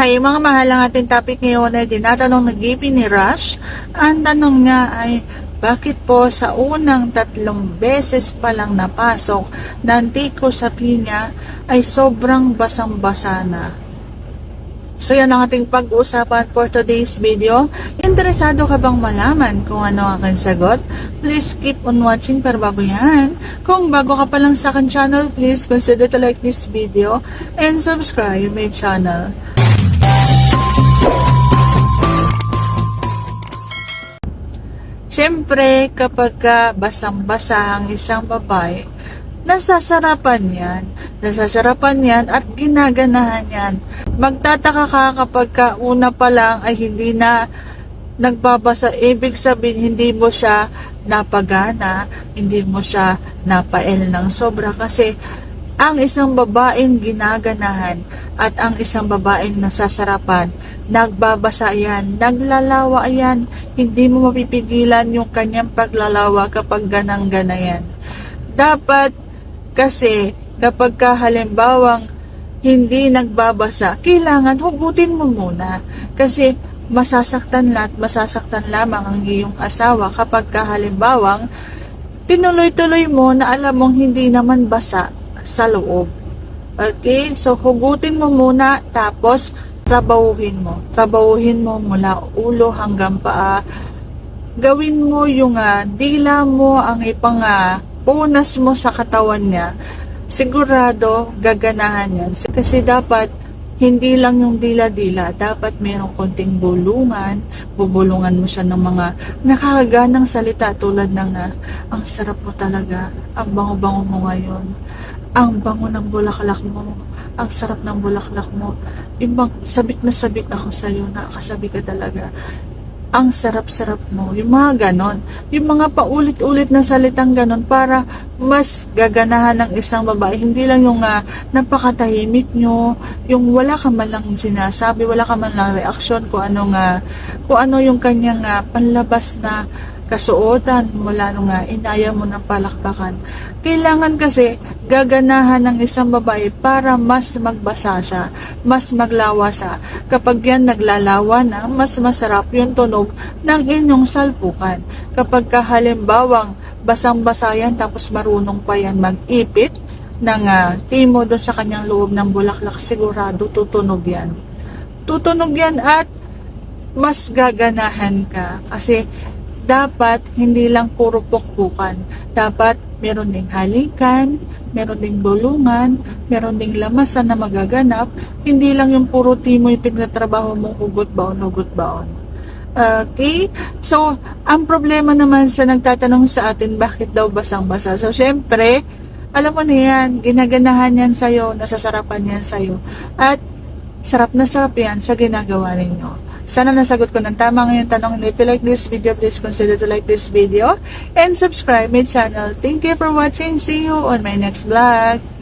Hi mga mahal, ang ating topic ngayon ay tinatanong ng GP ni Rush. Ang tanong niya ay, bakit po sa unang tatlong beses pa lang napasok ng tiko sa pinya ay sobrang basang-basa na? So yan ang ating pag-uusapan for today's video. Interesado ka bang malaman kung ano ang aking sagot? Please keep on watching para bago yan. Kung bago ka pa lang sa akin channel, please consider to like this video and subscribe my channel. Siyempre, kapag ka basang-basa ang isang babae, nasasarapan yan. Nasasarapan yan at ginaganahan yan. Magtataka ka kapag ka una pa lang ay hindi na nagbabasa. Ibig sabihin, hindi mo siya napagana, hindi mo siya napael ng sobra kasi ang isang babaeng ginaganahan at ang isang babaeng nasasarapan, nagbabasa yan, naglalawa yan, hindi mo mapipigilan yung kanyang paglalawa kapag ganang-gana yan. Dapat kasi kapag ka halimbawang hindi nagbabasa, kailangan hugutin mo muna. Kasi masasaktan lahat, masasaktan lamang ang iyong asawa kapag ka halimbawang tinuloy-tuloy mo na alam mong hindi naman basa sa loob. Okay? So, hugutin mo muna, tapos trabahuhin mo. Trabahuhin mo mula ulo hanggang paa. Gawin mo yung ah, dila mo ang ipang ah, punas mo sa katawan niya. Sigurado, gaganahan yan. Kasi dapat, hindi lang yung dila-dila, dapat merong konting bulungan, bubulungan mo siya ng mga nakakaganang salita tulad ng ah, ang sarap mo talaga, ang bango-bango mo ngayon, ang bango ng bulaklak mo, ang sarap ng bulaklak mo, yung sabik na sabik ako sa'yo, nakakasabi ka talaga, ang sarap-sarap mo, yung mga ganon, yung mga paulit-ulit na salitang ganon para mas gaganahan ng isang babae, hindi lang yung uh, napakatahimik nyo, yung wala ka man lang sinasabi, wala ka man lang reaksyon kung ano nga, kung ano yung kanyang uh, panlabas na kasuotan mula nung nga inaya mo ng palakpakan. Kailangan kasi gaganahan ng isang babae para mas magbasa siya, mas maglawa siya. Kapag yan naglalawa na, mas masarap yung tunog ng inyong salpukan. Kapag kahalimbawang basang-basa yan tapos marunong pa yan mag-ipit ng uh, timo doon sa kanyang loob ng bulaklak, sigurado tutunog yan. Tutunog yan at mas gaganahan ka kasi dapat hindi lang puro pukpukan. Dapat meron ding halikan, meron ding bulungan, meron ding lamasan na magaganap. Hindi lang yung puro timo yung pinagtrabaho mong hugot baon, hugot baon. Okay? So, ang problema naman sa nagtatanong sa atin, bakit daw basang-basa? So, syempre, alam mo na yan, ginaganahan yan sa'yo, nasasarapan yan sa'yo. At, sarap na sarap yan sa ginagawa ninyo. Sana nasagot ko ng tama ngayon tanong. If you like this video, please consider to like this video and subscribe my channel. Thank you for watching. See you on my next vlog.